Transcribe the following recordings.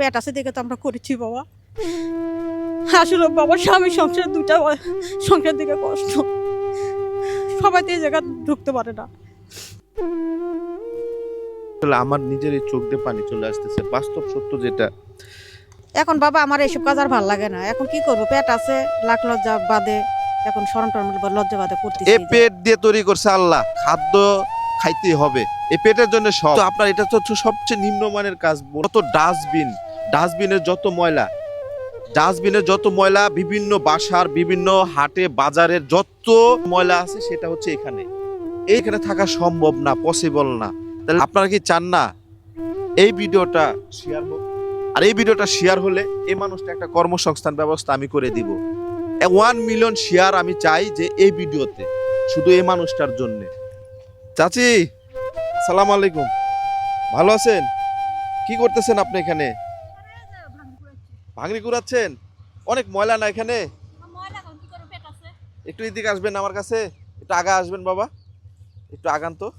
পেট আছে দেখে তো আমরা করেছি বাবা। আসলে বাবা স্বামী সংসার দুটা সংসার দিকে কষ্ট। সবাই এই জায়গা ঢুকতে পারে না। আসলে আমার নিজের এই চোখ দিয়ে পানি চলে আসতেছে। বাস্তব সত্য যেটা। এখন বাবা আমার এইসব কাজ আর ভালো লাগে না। এখন কি করব? পেট আছে লাখ লজ্জা বাদে এখন সরম টরম লজ্জা বাদে করতেছি। এ পেট দিয়ে তৈরি করছে আল্লাহ। খাদ্য খাইতেই হবে। এই পেটের জন্য সব তো আপনার এটা তো সবচেয়ে নিম্নমানের কাজ। যত ডাস্টবিন। ডাস্টবিনের যত ময়লা, ডাস্টবিনের যত ময়লা, বিভিন্ন বাসার বিভিন্ন হাটে, বাজারের যত ময়লা আছে সেটা হচ্ছে এখানে। এইখানে থাকা সম্ভব না পসিবল না। তাহলে আপনারা কি চান না এই ভিডিওটা শেয়ার হোক? আর এই ভিডিওটা শেয়ার হলে এই মানুষটা একটা কর্মসংস্থান ব্যবস্থা আমি করে দিব। ওয়ান মিলিয়ন শেয়ার আমি চাই যে এই ভিডিওতে, শুধু এই মানুষটার জন্য। চাচি, সালাম আলাইকুম। ভালো আছেন? কি করতেছেন আপনি এখানে? ভাঙড়ি কুড়াচ্ছেন? অনেক ময়লা না এখানে? একটু এদিকে আসবেন আমার কাছে। একটু আগা আসবেন বাবা। একটু আগান তো।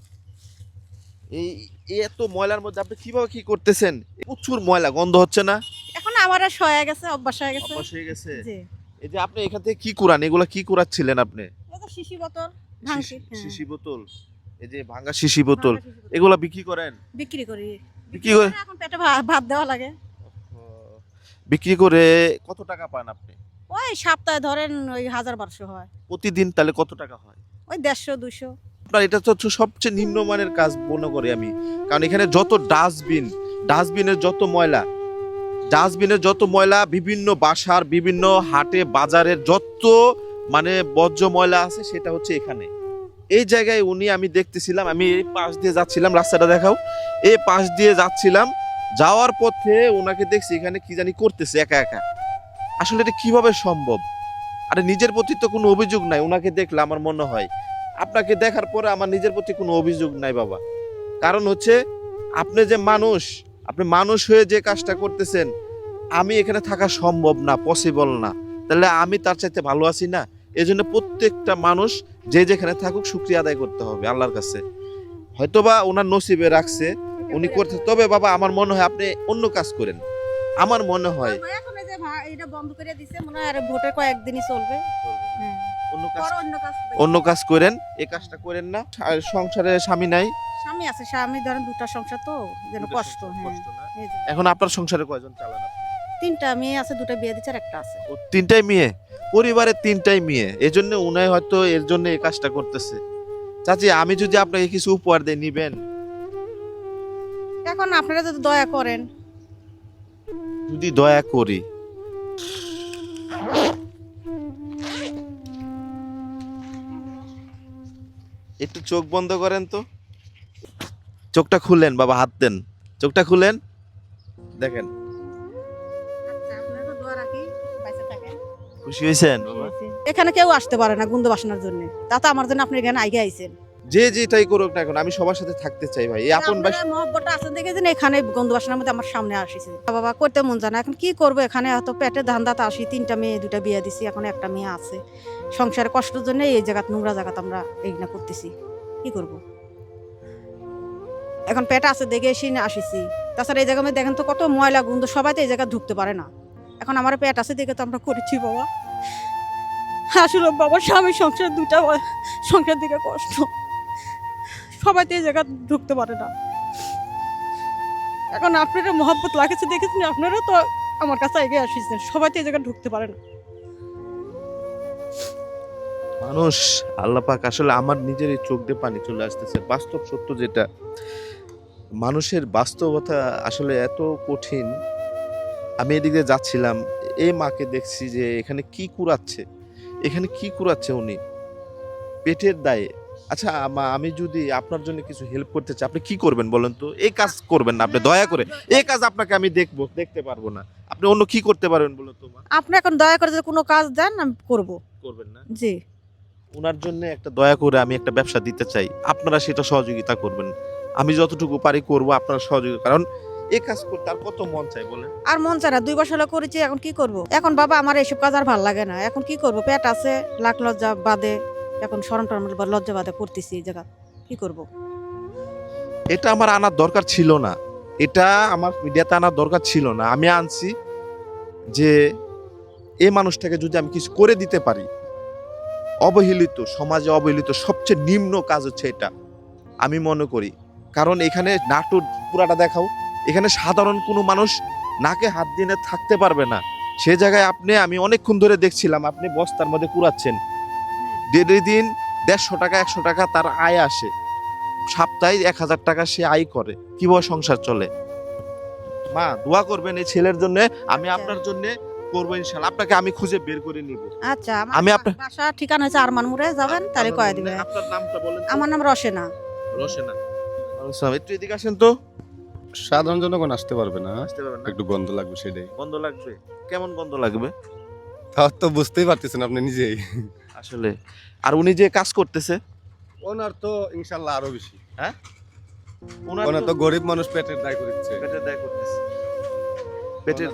এই এত ময়লার মধ্যে আপনি কীভাবে কি করতেছেন? প্রচুর ময়লা গন্ধ হচ্ছে না? এখন আমার আর হয়ে গেছে অভ্যাস হয়ে গেছে। অভ্যাস হয়ে গেছে? জি। এই যে আপনি এখান থেকে কি কুড়ান? এগুলো কি কুড়াচ্ছিলেন আপনি? এই তো শিশি বোতল ভাঙছি শিশি- হ্যাঁ। বোতল। এই যে ভাঙা শিশি বোতল। এগুলা বিক্রি করেন? বিক্রি করি। বিক্রি করে এখন পেটে ভাত দেওয়া লাগে। বিক্রি করে কত টাকা পান আপনি? ওই সপ্তাহে ধরেন ওই হাজার বারোশো হয়। প্রতিদিন তাহলে কত টাকা হয়? ওই দেড়শো দুশো আপনার এটা তো হচ্ছে সবচেয়ে নিম্নমানের কাজ মনে করি আমি। কারণ এখানে যত ডাস্টবিন ডাস্টবিনের যত ময়লা ডাস্টবিনের যত ময়লা বিভিন্ন বাসার বিভিন্ন হাটে বাজারের যত মানে বর্জ্য ময়লা আছে সেটা হচ্ছে এখানে। এই জায়গায় উনি আমি দেখতেছিলাম আমি এই পাশ দিয়ে যাচ্ছিলাম রাস্তাটা দেখাও। এই পাশ দিয়ে যাচ্ছিলাম যাওয়ার পথে ওনাকে দেখছি এখানে কি জানি করতেছে একা একা। আসলে এটা কীভাবে সম্ভব? আরে নিজের প্রতি তো কোনো অভিযোগ নাই, ওনাকে দেখলে আমার মনে হয়। আপনাকে দেখার পরে আমার নিজের প্রতি কোনো অভিযোগ নাই বাবা। কারণ হচ্ছে, আপনি যে মানুষ, আপনি মানুষ হয়ে যে কাজটা করতেছেন, আমি এখানে থাকা সম্ভব না পসিবল না। তাহলে আমি তার চাইতে ভালো আছি না? এই জন্য প্রত্যেকটা মানুষ যে যেখানে থাকুক, শুক্রিয়া আদায় করতে হবে আল্লাহর কাছে। হয়তোবা ওনার নসিবে রাখছে উনি করতে তবে বাবা আমার মনে হয় আপনি অন্য কাজ করেন। আমার মনে হয় এখন এই যে ভা- এটা বন্ধ করে দিছে মনে হয় আর ভোটে কয়েকদিনই চলবে। হ্যাঁ। অন্য কাজ করো অন্য কাজ অন্য কাজ করেন এই কাজটা করেন না। আর সংসারে স্বামী নাই। স্বামী আছে স্বামী ধরেন দুটা সংসার তো যেন কষ্ট হ্যাঁ। কষ্ট না। এই যে। এখন আপনার সংসারে কয়জন চালান আপনি? তিনটা মেয়ে আছে দুটা বিয়ে দিচ্ছে আর একটা আছে। ও তিনটাই মেয়ে? পরিবারের তিনটাই মেয়ে। এই জন্য উনাই হয়তো এর জন্য এই কাজটা করতেছে। চাচি আমি যদি আপনাকে কিছু উপহার দিয়ে নিবেন? এখন আপনারা যদি দয়া করেন। যদি দয়া করি। একটু চোখ বন্ধ করেন তো। চোখটা খুলেন বাবা হাত দেন। চোখটা খুলেন দেখেন। খুশি হয়েছেন? এখানে কেউ আসতে পারে না গুন্দ বাসনার জন্য। তা তো আমার জন্য আপনি এখানে আগে আইছেন। যে যেটাই করুক না এখন আমি সবার সাথে থাকতে চাই ভাই। এই আপন ভাই মহব্বতটা আছেন দেখে যে এখানে গন্ধ বাসনার মধ্যে আমার সামনে আসিছে। বাবা করতে মন জানা এখন কি করব? এখানে এত পেটে ধান্দাতে আসি তিনটা মেয়ে দুটা বিয়ে দিছি এখন একটা মেয়ে আছে। সংসারে কষ্টের জন্য এই জায়গাত নোংরা জায়গাতে আমরা এইগুলা করতেছি। কি করব? এখন পেট আছে দেখে এসে না আসিছি। তাছাড়া এই মধ্যে দেখেন তো কত ময়লা গন্ধ সবাই তো এই জায়গা ঢুকতে পারে না। এখন আমার পেট আছে দেখে তো আমরা করেছি বাবা। আসলে বাবা স্বামী সংসার দুটা সংসার দিকে কষ্ট। সবাই তো এই জায়গা ঢুকতে পারে না। এখন আপনারা মহব্বত লাগেছে দেখেছেন আপনারা তো আমার কাছে এগিয়ে আসিছেন সবাই তো এই জায়গা ঢুকতে পারে না। মানুষ আল্লাহ পাক আসলে আমার নিজের এই চোখ দিয়ে পানি চলে আসতেছে। বাস্তব সত্য যেটা, মানুষের বাস্তবতা আসলে এত কঠিন। আমি এদিকে যাচ্ছিলাম, এই মাকে দেখছি যে এখানে কি কুড়াচ্ছে, এখানে কি কুড়াচ্ছে উনি? পেটের দায়ে। আচ্ছা মা আমি যদি আপনার জন্য কিছু হেল্প করতে চাই আপনি কি করবেন বলেন তো? এই কাজ করবেন না আপনি দয়া করে। এই কাজ আপনাকে আমি দেখব দেখতে পারব না। আপনি অন্য কি করতে পারবেন বলুন তো মা? আপনি এখন দয়া করে যদি কোনো কাজ দেন আমি করব। করবেন না? জি। ওনার জন্য একটা দয়া করে আমি একটা ব্যবসা দিতে চাই। আপনারা সেটা সহযোগিতা করবেন। আমি যতটুকু পারি করব আপনারা সহযোগিতা কারণ এই কাজ করতে আর কত মন চাই বলেন? আর মন চায় না দুই বছর হলো করেছি এখন কি করব? এখন বাবা আমার এইসব কাজ আর ভালো লাগে না। এখন কি করব? পেট আছে লাখ লজ্জা বাদে। এখন সরম টরম বা লজ্জা বাদে করতেছি এই জায়গা, কি করব? এটা আমার আনার দরকার ছিল না। এটা আমার মিডিয়াতে আনার দরকার ছিল না। আমি আনছি যে এই মানুষটাকে যদি আমি কিছু করে দিতে পারি, অবহেলিত, সমাজে অবহেলিত সবচেয়ে নিম্ন কাজ হচ্ছে এটা, আমি মনে করি। কারণ এখানে নাটুর পুরাটা দেখাও, এখানে সাধারণ কোনো মানুষ নাকে হাত দিয়ে থাকতে পারবে না। সে জায়গায় আপনি, আমি অনেকক্ষণ ধরে দেখছিলাম, আপনি বস্তার মধ্যে কুড়াচ্ছেন। ডেলি দিন দেড়শো টাকা একশো টাকা তার আয় আসে। সপ্তাহে এক হাজার টাকা সে আয় করে। কীভাবে সংসার চলে? মা দোয়া করবেন এই ছেলের জন্য। আমি আচ্ছা। আপনার জন্য করব ইনশাল্লাহ। আপনাকে আমি খুঁজে বের করে নিব। আচ্ছা আমি আপনার- বাসা ঠিকানা হচ্ছে আরমান মুড়ে। যাবেন তাহলে কয়ে দিবে আপনার নামটা বলেন আমার নাম রসেনা রোশেনা। আসসালাম, একটু এদিকে আসেন তো। সাধারণ জনগণ আসতে পারবে না। আসতে পারবেন না। একটু গন্ধ লাগবে সেটাই। গন্ধ লাগবে? কেমন গন্ধ লাগবে? তাও তো বুঝতেই পারতেছেন আপনি নিজেই। আসলে। আর উনি যে কাজ করতেছে? ওনার তো ইনশাল্লাহ আরও বেশি। হ্যাঁ? ওনার তো গরিব মানুষ পেটের দায় করছে। পেটের দায় করতেছে। পেটের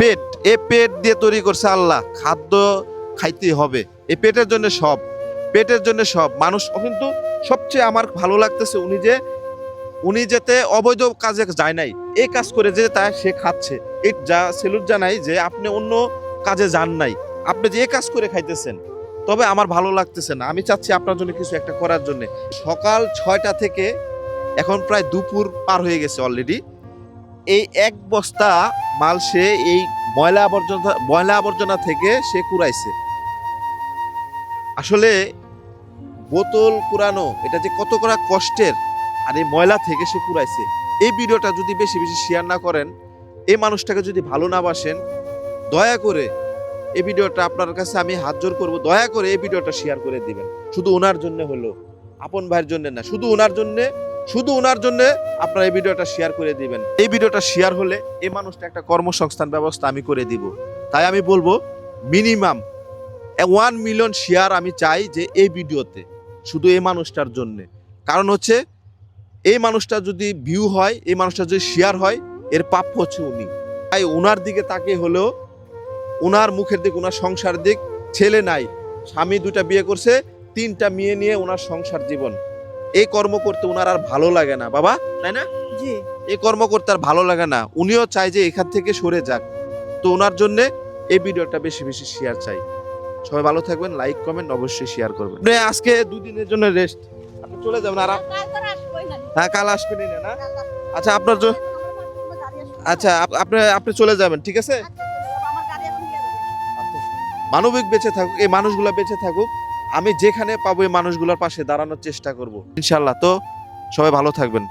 পেট এ পেট দিয়ে তৈরি করছে আল্লাহ। খাদ্য খাইতেই হবে। এ পেটের জন্য সব। পেটের জন্য সব। মানুষ কিন্তু সবচেয়ে আমার ভালো লাগতেছে উনি যে উনি যেতে অবৈধ কাজে যায় নাই। এই কাজ করে যে তা সে খাচ্ছে। এই যা সেলুট জানাই যে আপনি অন্য কাজে যান নাই। আপনি যে এই কাজ করে খাইতেছেন তবে আমার ভালো লাগতেছে না। আমি চাচ্ছি আপনার জন্য কিছু একটা করার জন্য। সকাল ছয়টা থেকে এখন প্রায় দুপুর পার হয়ে গেছে অলরেডি এই এক বস্তা মাল সে এই ময়লা আবর্জনা ময়লা আবর্জনা থেকে সে কুড়াইছে। আসলে বোতল কুড়ানো, এটা যে কত করা কষ্টের, আর এই ময়লা থেকে সে কুড়াইছে। এই ভিডিওটা যদি বেশি বেশি শেয়ার না করেন, এই মানুষটাকে যদি ভালো না বাসেন, দয়া করে এই ভিডিওটা আপনার কাছে আমি হাত জোর করব। দয়া করে এই ভিডিওটা শেয়ার করে দিবেন। শুধু ওনার জন্য হলো, আপন ভাইয়ের জন্য না, শুধু ওনার জন্য, শুধু ওনার জন্য আপনারা এই ভিডিওটা শেয়ার করে দিবেন। এই ভিডিওটা শেয়ার হলে এই মানুষটা একটা কর্মসংস্থান ব্যবস্থা আমি করে দিব। তাই আমি বলব মিনিমাম ওয়ান মিলিয়ন শেয়ার আমি চাই যে এই ভিডিওতে, শুধু এই মানুষটার জন্যে। কারণ হচ্ছে, এই মানুষটা যদি ভিউ হয়, এই মানুষটা যদি শেয়ার হয়, এর প্রাপ্য হচ্ছে উনি। তাই ওনার দিকে তাকে হলেও ওনার মুখের দিক ওনার সংসার দিক ছেলে নাই স্বামী দুটা বিয়ে করছে তিনটা মেয়ে নিয়ে ওনার সংসার জীবন। এই কর্ম করতে ওনার আর ভালো লাগে না বাবা তাই না? জি। এই কর্ম করতে আর ভালো লাগে না। উনিও চায় যে এখান থেকে সরে যাক। তো ওনার জন্যে এই ভিডিওটা বেশি বেশি শেয়ার চাই। সবাই ভালো থাকবেন লাইক কমেন্ট অবশ্যই শেয়ার করবেন। আজকে দুদিনের জন্য রেস্ট আপনি চলে যাবেন আর হ্যাঁ কাল আসবেন না আচ্ছা আপনার আচ্ছা আপ- আপনি আপনি চলে যাবেন ঠিক আছে? মানবিক বেঁচে থাকুক, এই মানুষগুলো বেঁচে থাকুক, আমি যেখানে পাবো এই মানুষগুলোর পাশে দাঁড়ানোর চেষ্টা করব। ইনশাল্লাহ তো সবাই ভালো থাকবেন।